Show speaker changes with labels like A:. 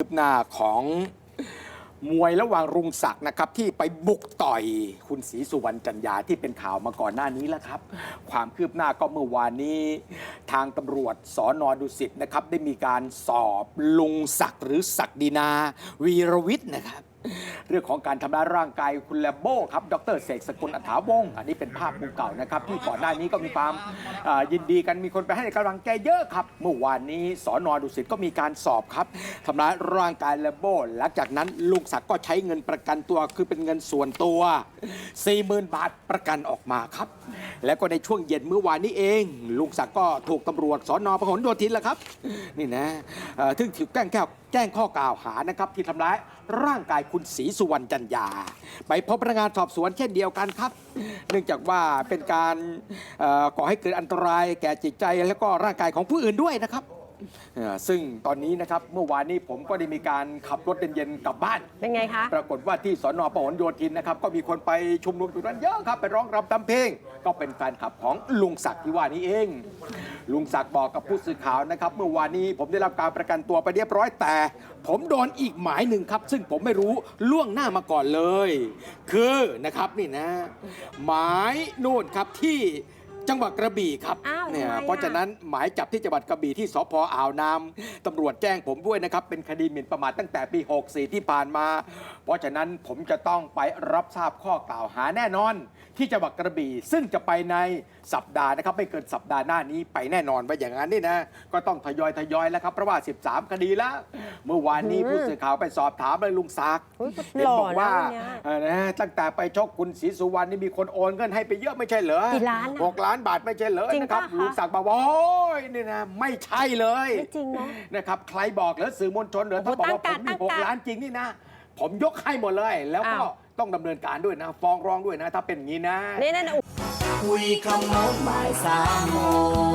A: คืบหน้าของมวยระหว่างรุงศักดิ์นะครับ ที่ไปบุกต่อยคุณศรีสุวรรณจันยาที่เป็นข่าวมาก่อนหน้านี้แล้วครับ ความคืบหน้าก็เมื่อวานนี้ ทางตำรวจสอนอดุสิตนะครับ ได้มีการสอบลุงศักดิ์หรือศักดินาวีรวิทย์นะครับ เรื่องของการทำร้ายร่างกายคุณแลมโบ้ครับดรเสกสกุลอัฐาวงศ์อันนี้เป็นภาพมุมเก่านะครับที่ก่อนหน้านี้ก็มีความอ่ายินดีกันมีคนไปให้กำลังใจเยอะครับ เมื่อวานนี้สอนอดุสิตก็มีการสอบครับทำร้ายร่างกายแลมโบ้หลังจากนั้นลุงศักดิ์ก็ใช้เงินประกันตัวคือเป็นเงินส่วนตัว 40,000 บาทประกันออกมาครับ แล้วก็ในช่วงเย็นเมื่อวานนี้เองลุงศักดิ์ก็ถูกตำรวจสอนอพหลโยธินแล้วครับ นี่นะ ซึ่งถูกแก้งแก้วแจ้งข้อกล่าวหานะครับที่ทำร้ายร่างกายคุณศรีสุวรรณจันยา ไปพบพนักงานสอบสวนเช่นเดียวกันครับ เนื่องจากว่าเป็นการก่อให้เกิดอันตรายแก่จิตใจ และก็ร่างกายของผู้อื่นด้วยนะครับ อ่อซึ่งตอนนี้นะครับเมื่อวานนี้ผมก็ได้มีการขับรถเย็นๆกลับบ้าน
B: เป็นไงคะ
A: ปรากฏว่าที่สอนอพหลโยธินนะครับก็มีคนไปชุมนุมอยู่นั้นเยอะครับไปร้องรำทำเพลง ก็เป็นแฟนคลับของลุงศักดิ์ที่ว่านี้เอง ลุงศักดิ์บอกกับผู้สื่อข่าวนะครับ เมื่อวานนี้ผมได้รับการประกันตัวไปเรียบร้อยแต่ ผมโดนอีกหมายหนึ่งครับ ซึ่งผมไม่รู้ล่วงหน้ามาก่อนเลย คือนะครับนี่นะ หมายนู่นครับที่ จังหวัดกระบี่ครับ
B: อ้าว
A: เนี่ย
B: ทำไมอะ
A: เพราะฉะนั้นหมายจับที่จังหวัดกระบี่ที่สพอ่าวนามตำรวจแจ้งผมด้วยนะครับ เป็นคดีหมิ่นประมาทตั้งแต่ปี 64 ที่ผ่านมา เพราะฉะนั้นผมจะต้องไปรับทราบข้อกล่าวหาแน่นอน ที่จังหวัดกระบี่ ซึ่งจะไปในสัปดาห์นะครับ ไม่เกินสัปดาห์หน้านี้ไปแน่นอนว่าอย่างนั้นนี่นะก็ต้องทยอยทยอยแล้วครับเพราะว่า 13 คดีแล้ว เมื่อวานนี้ผู้สื่อข่าวไปสอบถามเลยลุงศักดิ์
B: อุ๊ย
A: เห็นบอกว่า
B: หล่อนะวันเนี้ย
A: เออนะตั้งแต่ไปชกคุณศรีสุวรรณนี่มีคนโอนเงินให้ไปเยอะไม่ใช่เหรอ
B: กี่ล้านอะ
A: หกล้านบาทไม่ใช่เหรอ
B: จริง
A: นะครับ
B: ปะคะ
A: ลุงศักดิ์บอกว่าโอ้ยนี่นะไม่ใช่เลย
B: ไม่จริงเนาะ
A: นะครับใครบอกเหรือสื่อมวลชนเหรือ
B: โอ้
A: ถ้า
B: โห
A: บอกว่าผ
B: ตั้
A: ม
B: ง
A: มี
B: การ
A: หก
B: ตั้งการ
A: ล้านจริงนี่นะ ผมยกให้หมดเลย แล้วก็
B: อ้าว
A: ต้องดำเนินการด้วยนะ ฟ้องร้องด้วยนะ ถ้าเป็นอย่างนี้นะ
B: นี่นั่น
C: คุยขโมงบ่ายสามโมง